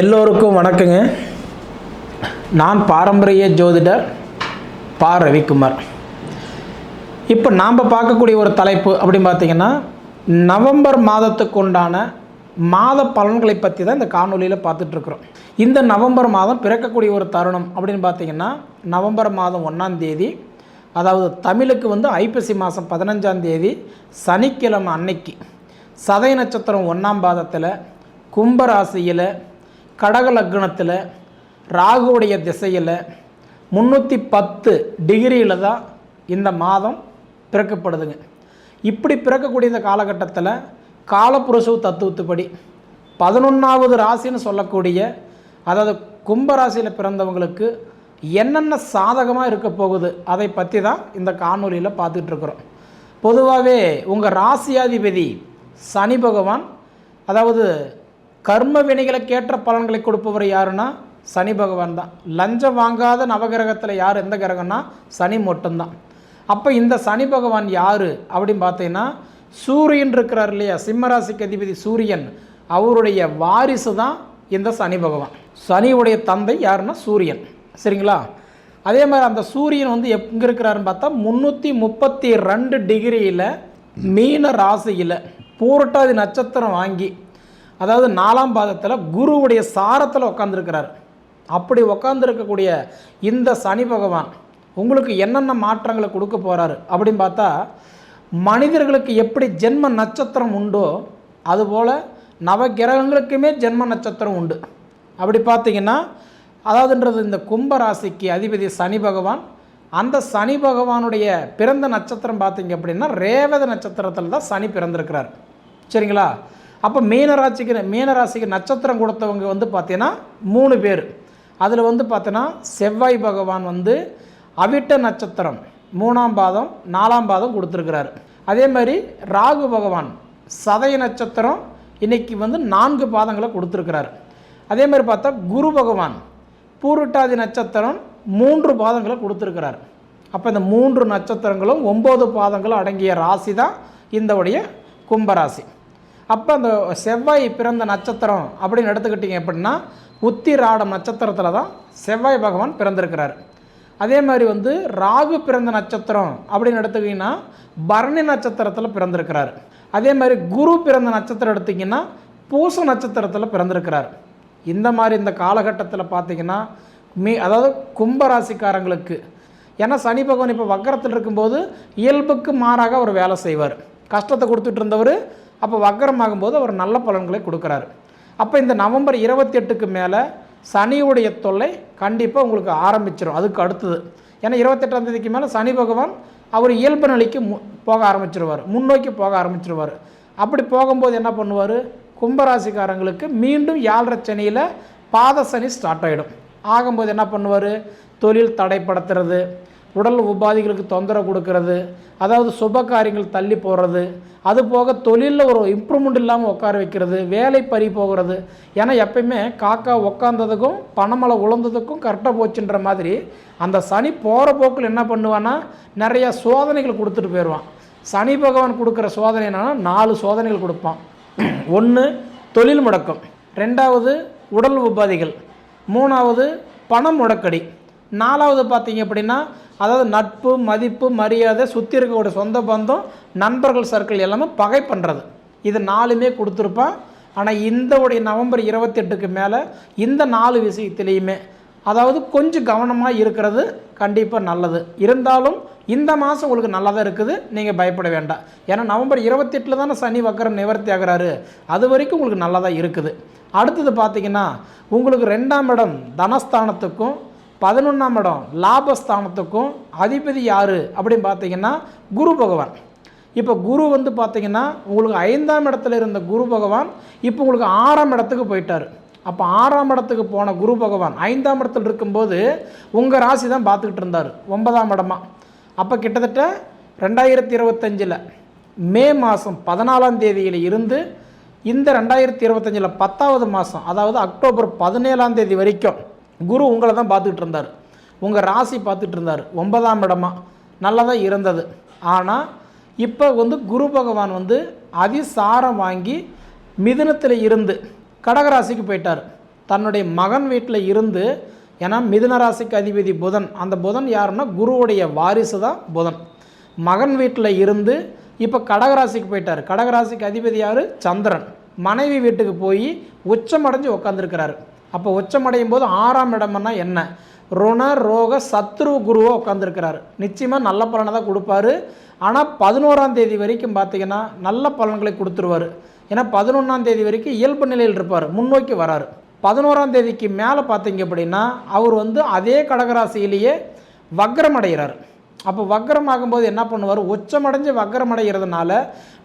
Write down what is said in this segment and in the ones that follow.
எல்லோருக்கும் வணக்கங்க. நான் பாரம்பரிய ஜோதிடர் பா. ரவிக்குமார். இப்போ நாம் பார்க்கக்கூடிய ஒரு தலைப்பு அப்படின்னு பார்த்தீங்கன்னா நவம்பர் மாதத்துக்கு உண்டான மாத பலன்களை பற்றி தான் இந்த காணொலியில் பார்த்துட்ருக்குறோம் இந்த நவம்பர் மாதம் பிறக்கக்கூடிய ஒரு தருணம் அப்படின்னு பார்த்தீங்கன்னா நவம்பர் மாதம் ஒன்றாம் தேதி அதாவது தமிழுக்கு வந்து ஐப்பசி மாதம் பதினஞ்சாம் தேதி சனிக்கிழமை அன்னைக்கு சதய நட்சத்திரம் ஒன்றாம் பாதத்தில் கும்பராசியில் கடக லக்னத்தில் ராகுவுடைய திசையில் முந்நூற்றி பத்து டிகிரியில் தான் இந்த மாதம் பிறக்கப்படுதுங்க. இப்படி பிறக்கக்கூடிய இந்த காலகட்டத்தில் காலப்புருஷவு தத்துவத்துப்படி பதினொன்றாவது ராசின்னு சொல்லக்கூடிய அதாவது கும்பராசியில் பிறந்தவங்களுக்கு என்னென்ன சாதகமாக இருக்க போகுது அதை பற்றி தான் இந்த காணொலியில் பார்த்துட்ருக்குறோம் பொதுவாகவே உங்கள் ராசியாதிபதி சனி பகவான் அதாவது கர்ம வினைகளை கேட்ட பலன்களை கொடுப்பவர் யாருன்னா சனி பகவான் தான். லஞ்சம் வாங்காத நவகிரகத்தில் யார் எந்த கிரகம்னா சனி மட்டும்தான். அப்போ இந்த சனி பகவான் யார் அப்படின்னு பார்த்தீங்கன்னா சூரியன் இருக்கிறார் இல்லையா? சிம்மராசிக்கு அதிபதி சூரியன். அவருடைய வாரிசு தான் இந்த சனி பகவான். சனியுடைய தந்தை யாருன்னா சூரியன். சரிங்களா? அதே மாதிரி அந்த சூரியன் வந்து எங்கே இருக்கிறாருன்னு பார்த்தா முந்நூற்றி முப்பத்தி ரெண்டு டிகிரியில் மீன ராசியில் பூரட்டாதி நட்சத்திரம் வாங்கி அதாவது நாலாம் பாதத்தில் குருவுடைய சாரத்தில் உட்காந்துருக்கிறார் அப்படி உட்காந்துருக்கக்கூடிய இந்த சனி பகவான் உங்களுக்கு என்னென்ன மாற்றங்களை கொடுக்க போகிறாரு அப்படின்னு பார்த்தா மனிதர்களுக்கு எப்படி ஜென்ம நட்சத்திரம் உண்டோ அதுபோல் நவகிரகங்களுக்குமே ஜென்ம நட்சத்திரம் உண்டு. அப்படி பார்த்தீங்கன்னா அதாவதுன்றது இந்த கும்ப ராசிக்கு அதிபதி சனி பகவான் அந்த சனி பகவானுடைய பிறந்த நட்சத்திரம் பார்த்தீங்க அப்படின்னா ரேவத நட்சத்திரத்தில் தான் சனி பிறந்திருக்கிறார். சரிங்களா? அப்போ மீனராசிக்கு மீனராசிக்கு நட்சத்திரம் கொடுத்தவங்க வந்து பார்த்தீங்கன்னா மூணு பேர். அதில் வந்து பார்த்தீங்கன்னா செவ்வாய் பகவான் வந்து அவிட்ட நட்சத்திரம் மூணாம் பாதம் நாலாம் பாதம் கொடுத்துருக்கிறார். அதே மாதிரி ராகு பகவான் சதய நட்சத்திரம் இன்னைக்கு வந்து நான்கு பாதங்களை கொடுத்துருக்கிறார். அதே மாதிரி பார்த்தா குரு பகவான் பூருட்டாதி நட்சத்திரம் மூன்று பாதங்களை கொடுத்துருக்கிறார். அப்போ இந்த மூன்று நட்சத்திரங்களும் ஒம்பது பாதங்களும் அடங்கிய ராசி தான் இந்த உடைய கும்பராசி. அப்போ அந்த செவ்வாய் பிறந்த நட்சத்திரம் அப்படின்னு எடுத்துக்கிட்டிங்க அப்படின்னா உத்திராடம் நட்சத்திரத்தில் தான் செவ்வாய் பகவான் பிறந்திருக்கிறார். அதே மாதிரி வந்து ராகு பிறந்த நட்சத்திரம் அப்படின்னு எடுத்துக்கிங்கன்னா பரணி நட்சத்திரத்தில் பிறந்திருக்கிறார். அதே மாதிரி குரு பிறந்த நட்சத்திரம் எடுத்திங்கன்னா பூச நட்சத்திரத்தில் பிறந்திருக்கிறார். இந்த மாதிரி இந்த காலகட்டத்தில் பார்த்தீங்கன்னா மீ அதாவது கும்பராசிக்காரங்களுக்கு ஏன்னா சனி பகவான் இப்போ வக்கரத்தில் இருக்கும்போது இயல்புக்கு மாறாக அவர் வேலை செய்வார். கஷ்டத்தை கொடுத்துட்டு இருந்தவர் அப்போ வக்கரமாகும்போது அவர் நல்ல பலன்களை கொடுக்குறாரு. அப்போ இந்த நவம்பர் இருபத்தி எட்டுக்கு மேலே சனியுடைய தொல்லை கண்டிப்பாக உங்களுக்கு ஆரம்பிச்சிடும் அதுக்கு அடுத்தது. ஏன்னா இருபத்தெட்டாம் தேதிக்கு மேலே சனி பகவான் அவர் இயல்பு நிலைக்கு மு போக ஆரம்பிச்சிருவார். முன்னோக்கி போக ஆரம்பிச்சிருவார். அப்படி போகும்போது என்ன பண்ணுவார்? கும்பராசிக்காரங்களுக்கு மீண்டும் ஏழரை சனியில் பாத சனி ஸ்டார்ட் ஆகிடும் ஆகும்போது என்ன பண்ணுவார்? தொழில் தடைப்படுத்துறது உடல் உபாதிகளுக்கு தொந்தரவு கொடுக்கறது. அதாவது சுப காரியங்கள் தள்ளி போடுறது அது போக தொழிலில் ஒரு இம்ப்ரூவ்மெண்ட் இல்லாமல் உட்கார வைக்கிறது. வேலை பறி போகிறது. ஏன்னா எப்பயுமே காக்கா உக்காந்ததுக்கும் பணமலை உழந்ததுக்கும் கரெக்டாக போச்சுன்ற மாதிரி அந்த சனி போகிற போக்கில் என்ன பண்ணுவான்னா நிறையா சோதனைகள் கொடுத்துட்டு போயிடுவான் சனி பகவான் கொடுக்குற சோதனை என்னன்னா நாலு சோதனைகள் கொடுப்பான். ஒன்று தொழில் முடக்கம். ரெண்டாவது உடல் உபாதைகள். மூணாவது பணம் முடக்கடி. நாலாவது பார்த்தீங்க அப்படின்னா அதாவது நட்பு மதிப்பு மரியாதை சுற்றி இருக்கக்கூடிய சொந்த பந்தம் நண்பர்கள் சர்க்கிள் எல்லாமே பகை பண்ணுறது இது நாலுமே கொடுத்துருப்பான் ஆனால் இந்த உடைய நவம்பர் இருபத்தெட்டுக்கு மேலே இந்த நாலு விஷயத்துலேயுமே அதாவது கொஞ்சம் கவனமாக இருக்கிறது கண்டிப்பாக நல்லது. இருந்தாலும் இந்த மாதம் உங்களுக்கு நல்லா தான் இருக்குது. நீங்கள் பயப்பட வேண்டாம். ஏன்னா நவம்பர் இருபத்தெட்டில் தானே சனி வக்கரம் நிவர்த்தி ஆகிறாரு. அது வரைக்கும் உங்களுக்கு நல்லா தான் இருக்குது. அடுத்தது பார்த்திங்கன்னா உங்களுக்கு ரெண்டாம் இடம் தனஸ்தானத்துக்கும் பதினொன்றாம் இடம் லாபஸ்தானத்துக்கும் அதிபதி யார் அப்படின்னு பார்த்தீங்கன்னா குரு பகவான். இப்போ குரு வந்து பார்த்தீங்கன்னா உங்களுக்கு ஐந்தாம் இடத்துல இருந்த குரு பகவான் இப்போ உங்களுக்கு ஆறாம் இடத்துக்கு போயிட்டார். அப்போ ஆறாம் இடத்துக்கு போன குரு பகவான் ஐந்தாம் இடத்துல இருக்கும்போது உங்கள் ராசி தான் பார்த்துக்கிட்டு இருந்தார் ஒன்பதாம் இடமா. அப்போ கிட்டத்தட்ட ரெண்டாயிரத்தி இருபத்தஞ்சில் மே மாதம் பதினாலாம் தேதியில் இருந்து இந்த ரெண்டாயிரத்தி இருபத்தஞ்சில் பத்தாவது மாதம் அதாவது அக்டோபர் பதினேழாம் தேதி வரைக்கும் குரு உங்களை தான் பார்த்துக்கிட்டு இருந்தார். உங்கள் ராசி பார்த்துட்டு இருந்தார். ஒன்பதாம் இடமா? நல்லா தான் இருந்தது. ஆனால் இப்போ வந்து குரு பகவான் வந்து அதிசாரம் வாங்கி மிதுனத்தில் இருந்து கடகராசிக்கு போயிட்டார். தன்னுடைய மகன் வீட்டில் இருந்து ஏன்னா மிதுன ராசிக்கு அதிபதி புதன். அந்த புதன் யாருன்னா குருவுடைய வாரிசு தான் புதன். மகன் வீட்டில் இருந்து இப்போ கடகராசிக்கு போயிட்டார். கடகராசிக்கு அதிபதி யார்? சந்திரன். மனைவி வீட்டுக்கு போய் உச்சமடைஞ்சு உட்காந்துருக்கிறாரு அப்போ உச்சமடையும் போது ஆறாம் இடம்னா என்ன? ருண ரோக சத்ரு குருவாக உட்காந்துருக்கிறாரு நிச்சயமாக நல்ல பலனை தான் கொடுப்பாரு. ஆனால் பதினோராம் தேதி வரைக்கும் பார்த்தீங்கன்னா நல்ல பலன்களை கொடுத்துருவாரு. ஏன்னா பதினொன்றாம் தேதி வரைக்கும் இயல்பு நிலையில் இருப்பார். முன்னோக்கி வராரு. பதினோராம் தேதிக்கு மேலே பார்த்தீங்க அப்படின்னா அவர் வந்து அதே கடகராசியிலேயே வக்ரம் அடைகிறார். அப்போ வக்ரம் ஆகும்போது என்ன பண்ணுவார்? உச்சமடைஞ்சு வக்ரம் அடைகிறதுனால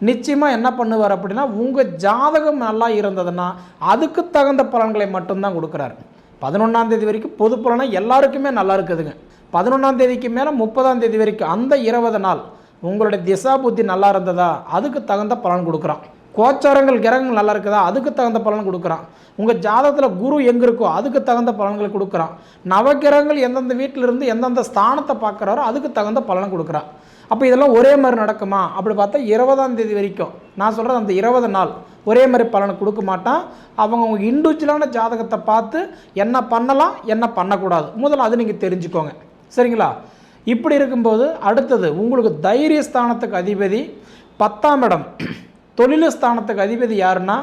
நிச்சயமாக என்ன பண்ணுவார் அப்படின்னா உங்கள் ஜாதகம் நல்லா இருந்ததுன்னா அதுக்கு தகுந்த பலன்களை மட்டும்தான் கொடுக்குறாரு. பதினொன்றாம் தேதி வரைக்கும் பொது பலனை எல்லாருக்குமே நல்லா இருக்குதுங்க. பதினொன்றாம் தேதிக்கு மேலே முப்பதாம் தேதி வரைக்கும் அந்த இருபது நாள் உங்களுடைய திசா புத்தி நல்லா இருந்ததா? அதுக்கு தகுந்த பலன் கொடுக்குறான். கோச்சாரங்கள் கிரகங்கள் நல்லா இருக்குதா? அதுக்கு தகுந்த பலன் கொடுக்குறான். உங்கள் ஜாதகத்தில் குரு எங்கே இருக்கோ அதுக்கு தகுந்த பலன்களை கொடுக்குறான். நவகிரகங்கள் எந்தெந்த வீட்டில் இருந்து எந்தெந்த ஸ்தானத்தை பார்க்குறாரோ அதுக்கு தகுந்த பலனை கொடுக்குறான். அப்போ இதெல்லாம் ஒரே மாதிரி நடக்குமா? அப்படி பார்த்தா இருபதாம் தேதி வரைக்கும். நான் சொல்கிறது அந்த இருபது நாள். ஒரே மாதிரி பலனை கொடுக்க மாட்டான். அவங்க அவங்க இண்டிவிஜுவலான ஜாதகத்தை பார்த்து என்ன பண்ணலாம் என்ன பண்ணக்கூடாது. முதல்ல அது நீங்கள் தெரிஞ்சுக்கோங்க. சரிங்களா? இப்படி இருக்கும்போது அடுத்தது உங்களுக்கு தைரிய ஸ்தானத்துக்கு அதிபதி பத்தாம் இடம். தொழில் ஸ்தானத்துக்கு அதிபதி யாருன்னா?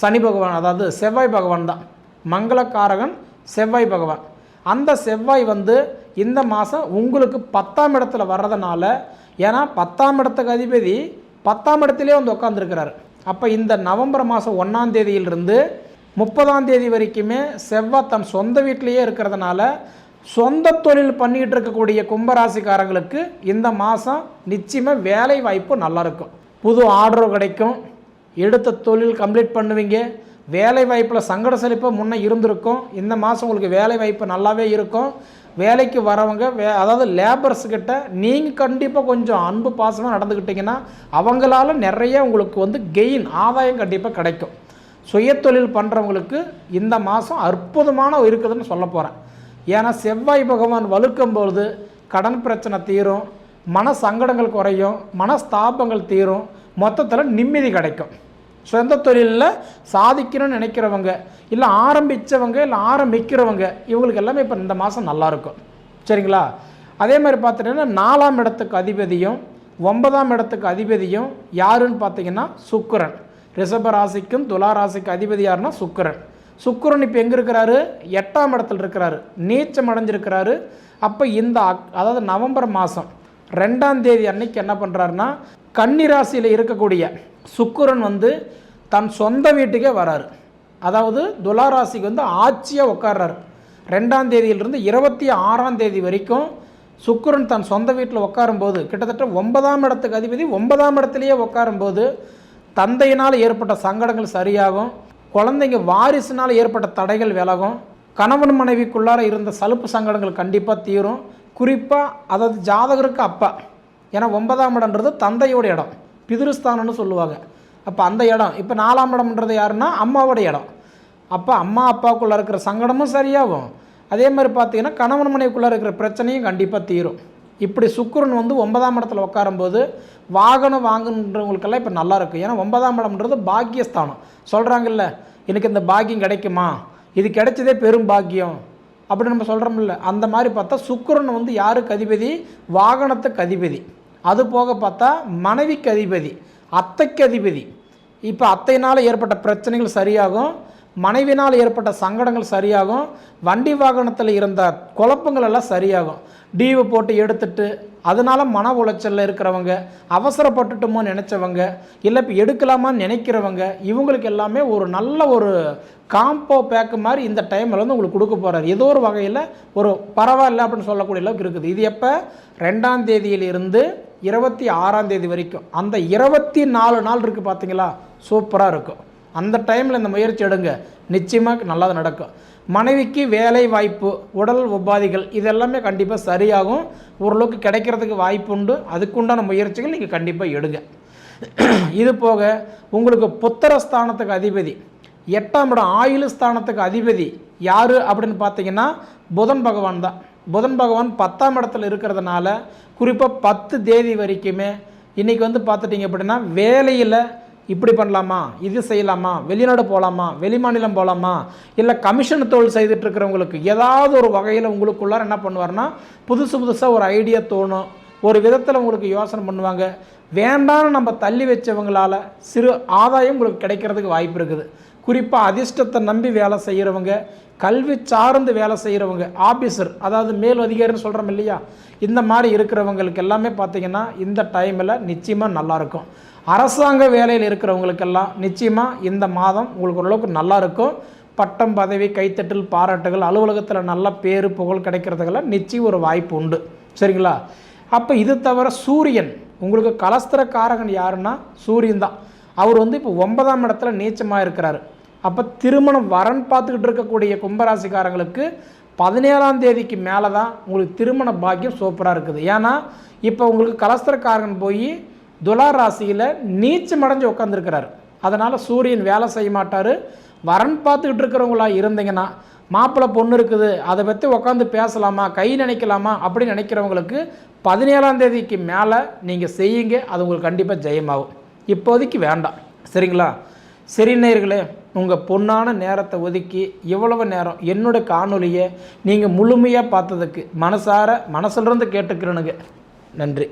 சனி பகவான். அதாவது செவ்வாய் பகவான் தான். மங்களக்காரகன் செவ்வாய் பகவான். அந்த செவ்வாய் வந்து இந்த மாதம் உங்களுக்கு பத்தாம் இடத்துல வர்றதுனால ஏன்னா பத்தாம் இடத்துக்கு அதிபதி பத்தாம் இடத்துலேயே வந்து உட்காந்துருக்கிறார் அப்போ இந்த நவம்பர் மாதம் ஒன்றாம் தேதியிலிருந்து முப்பதாம் தேதி வரைக்குமே செவ்வாய் தன் சொந்த வீட்டிலையே இருக்கிறதுனால சொந்த தொழில் பண்ணிக்கிட்டு இருக்கக்கூடிய கும்பராசிக்காரங்களுக்கு இந்த மாதம் நிச்சயமாக வேலை வாய்ப்பு நல்லாயிருக்கும் புது ஆர்டரும் கிடைக்கும். எடுத்த தொழில் கம்ப்ளீட் பண்ணுவீங்க. வேலை வாய்ப்பில் சங்கட செழிப்பு முன்னே இருந்திருக்கும். இந்த மாதம் உங்களுக்கு வேலை வாய்ப்பு நல்லாவே இருக்கும். வேலைக்கு வரவங்க வே அதாவது லேபர்ஸ்கிட்ட நீங்கள் கண்டிப்பாக கொஞ்சம் அன்பு பாசமாக நடந்துக்கிட்டிங்கன்னா அவங்களால நிறைய உங்களுக்கு வந்து கெயின் ஆதாயம் கண்டிப்பாக கிடைக்கும். சுயத்தொழில் பண்ணுறவங்களுக்கு இந்த மாதம் அற்புதமான இருக்குதுன்னு சொல்ல போகிறேன் ஏன்னா செவ்வாய் பகவான் வலுக்கும் பொழுது கடன் பிரச்சனை தீரும். மன சங்கடங்கள் குறையும் மனஸ்தாபங்கள் தீரும் மொத்தத்தில் நிம்மதி கிடைக்கும். சொந்த தொழிலில் சாதிக்கணும்னு நினைக்கிறவங்க இல்லை ஆரம்பித்தவங்க இல்லை ஆரம்பிக்கிறவங்க இவங்களுக்கு எல்லாமே இப்போ இந்த மாதம் நல்லாயிருக்கும் சரிங்களா? அதே மாதிரி பார்த்துட்டிங்கன்னா நாலாம் இடத்துக்கு அதிபதியும் ஒன்பதாம் இடத்துக்கு அதிபதியும் யாருன்னு பார்த்தீங்கன்னா சுக்கரன். ரிஷப ராசிக்கும் துலா ராசிக்கு அதிபதி யாருன்னா சுக்கிரன். சுக்கரன் இப்போ எங்கே இருக்கிறாரு? எட்டாம் இடத்துல இருக்கிறாரு. நீச்சம் அடைஞ்சிருக்கிறாரு. அப்போ இந்த அக்- அதாவது நவம்பர் மாதம் ரெண்டாம் தேதி அன்னைக்கு என்ன பண்ணுறாருன்னா கன்னிராசியில் இருக்கக்கூடிய சுக்குரன் வந்து தன் சொந்த வீட்டுக்கே வராரு. அதாவது துலா ராசிக்கு வந்து ஆட்சியாக உட்கார்றாரு. ரெண்டாம் தேதியிலிருந்து இருபத்தி ஆறாம் தேதி வரைக்கும் சுக்கரன் தன் சொந்த வீட்டில் உட்காரும்போது கிட்டத்தட்ட ஒன்பதாம் இடத்துக்கு அதிபதி ஒன்பதாம் இடத்துலையே உட்காரும்போது தந்தையினால் ஏற்பட்ட சங்கடங்கள் சரியாகும். குழந்தைங்க வாரிசுனால் ஏற்பட்ட தடைகள் விலகும். கணவன் மனைவிக்குள்ளார இருந்த சலுப்பு சங்கடங்கள் கண்டிப்பாக தீரும். குறிப்பாக அதாவது ஜாதகருக்கு அப்பா. ஏன்னா ஒன்பதாம் இடம்ன்றது தந்தையோட இடம். பிதிருஸ்தானம்னு சொல்லுவாங்க. அப்போ அந்த இடம். இப்போ நாலாம் இடம்ன்றது யாருன்னா அம்மாவோட இடம். அப்போ அம்மா அப்பாவுக்குள்ளே இருக்கிற சங்கடமும் சரியாகும். அதே மாதிரி பார்த்தீங்கன்னா கணவன் மனைவிக்குள்ளே இருக்கிற பிரச்சனையும் கண்டிப்பாக தீரும். இப்படி சுக்கரன் வந்து ஒன்பதாம் இடத்துல உட்காரும்போது வாகனம் வாங்குன்றவங்களுக்கெல்லாம் இப்போ நல்லா இருக்கும் ஏன்னா ஒன்பதாம் இடம்ன்றது பாக்கியஸ்தானம். சொல்கிறாங்கல்ல எனக்கு இந்த பாக்கியம் கிடைக்குமா? இது கிடைச்சதே பெரும் பாக்கியம். அப்படி நம்ம சொல்கிறோம்ல அந்த மாதிரி பார்த்தா சுக்கரன் வந்து யாருக்கு அதிபதி? வாகனத்துக்கு அதிபதி. அது போக பார்த்தா மனைவிக்கு அதிபதி. அத்தைக்கு அதிபதி. இப்போ அத்தையினால் ஏற்பட்ட பிரச்சனைகள் சரியாகும். மனைவினால் ஏற்பட்ட சங்கடங்கள் சரியாகும். வண்டி வாகனத்தில் இருந்த குழப்பங்கள் எல்லாம் சரியாகும். டீவு போட்டு எடுத்துட்டு அதனால் மன உளைச்சலில் இருக்கிறவங்க அவசரப்பட்டுட்டோமோ நினச்சவங்க இல்லை இப்போ எடுக்கலாமான்னு நினைக்கிறவங்க இவங்களுக்கு எல்லாமே ஒரு நல்ல ஒரு காம்போ பேக்கு மாதிரி இந்த டைமில் வந்து உங்களுக்கு கொடுக்க போகிறார் ஏதோ ஒரு வகையில் ஒரு பரவாயில்ல அப்படின்னு சொல்லக்கூடிய அளவுக்கு இருக்குது. இது எப்போ? ரெண்டாம் தேதியிலிருந்து இருபத்தி ஆறாம் தேதி வரைக்கும். அந்த இருபத்தி நாலு நாள் இருக்குது பார்த்தீங்களா சூப்பராக இருக்கும். அந்த டைமில் இந்த முயற்சி எடுங்க. நிச்சயமாக நல்லது நடக்கும். மனைவிக்கு வேலை வாய்ப்பு உடல் உபாதைகள் இதெல்லாமே கண்டிப்பாக சரியாகும். ஓரளவுக்கு கிடைக்கிறதுக்கு வாய்ப்பு உண்டு. அதுக்குண்டான முயற்சிகள் நீங்கள் கண்டிப்பாக எடுங்க. இது போக உங்களுக்கு புத்திர ஸ்தானத்துக்கு அதிபதி எட்டாம் இடம் ஆயுள் ஸ்தானத்துக்கு அதிபதி யார் அப்படின்னு பார்த்தீங்கன்னா புதன் பகவான் தான். புதன் பகவான் பத்தாம் இடத்துல இருக்கிறதுனால குறிப்பாக பத்து தேதி வரைக்குமே இன்றைக்கி வந்து பார்த்துட்டிங்க அப்படின்னா வேலையில் இப்படி பண்ணலாமா? இது செய்யலாமா? வெளிநாடு போகலாமா வெளிமாநிலம் போகலாமா இல்லை கமிஷன் தொழில் செய்துட்டு இருக்கிறவங்களுக்கு ஏதாவது ஒரு வகையில் உங்களுக்குள்ளார என்ன பண்ணுவார்னா புதுசு புதுசாக ஒரு ஐடியா தோணும். ஒரு விதத்தில் உங்களுக்கு யோசனை பண்ணுவாங்க. வேண்டாம்னு நம்ம தள்ளி வச்சவங்களால சிறு ஆதாயம் உங்களுக்கு கிடைக்கிறதுக்கு வாய்ப்பு இருக்குது. குறிப்பாக அதிர்ஷ்டத்தை நம்பி வேலை செய்கிறவங்க கல்வி சார்ந்து வேலை செய்கிறவங்க ஆஃபீஸர் அதாவது மேல் அதிகாரின்னு சொல்கிறோம் இல்லையா? இந்த மாதிரி இருக்கிறவங்களுக்கு எல்லாமே பார்த்தீங்கன்னா இந்த டைமில் நிச்சயமாக நல்லாயிருக்கும் அரசாங்க வேலையில் இருக்கிறவங்களுக்கெல்லாம் நிச்சயமாக இந்த மாதம் உங்களுக்கு ஓரளவுக்கு நல்லா இருக்கும். பட்டம் பதவி கைத்தட்டல் பாராட்டுகள் அலுவலகத்தில் நல்ல பேர் புகழ் கிடைக்கிறதுக்கெல்லாம் நிச்சயம் ஒரு வாய்ப்பு உண்டு. சரிங்களா? அப்போ இது தவிர சூரியன் உங்களுக்கு கலஸ்திரக்காரகன் யாருன்னா சூரியன் தான். அவர் வந்து இப்போ ஒன்பதாம் இடத்துல நீச்சமாக இருக்கிறாரு. அப்போ திருமணம் வரன் பார்த்துக்கிட்டு இருக்கக்கூடிய கும்பராசிக்காரங்களுக்கு பதினேழாம் தேதிக்கு மேலே தான் உங்களுக்கு திருமண பாக்கியம் சூப்பராக இருக்குது. ஏன்னா இப்போ உங்களுக்கு கலஸ்திரக்காரகன் போய் துலா ராசியில் நீச்சம் அடைஞ்சு உட்காந்துருக்கிறார் அதனால் சூரியன் வேலை செய்ய மாட்டார். வரன் பார்த்துக்கிட்டு இருக்கிறவங்களா இருந்தீங்கன்னா மாப்பிள்ளை பொண்ணு இருக்குது அதை பற்றி உட்காந்து பேசலாமா கை நினைக்கலாமா அப்படின்னு நினைக்கிறவங்களுக்கு பதினேழாம் தேதிக்கு மேலே நீங்கள் செய்யுங்க அது உங்களுக்கு கண்டிப்பாக ஜெயமாகும். இப்போதைக்கு வேண்டாம். சரிங்களா? சரி நேர்களே உங்கள் பொண்ணான நேரத்தை ஒதுக்கி இவ்வளவு நேரம் என்னோட காணொலியை நீங்கள் முழுமையாக பார்த்ததுக்கு மனசார மனசுலேருந்து கேட்டுக்கிறனுங்க. நன்றி.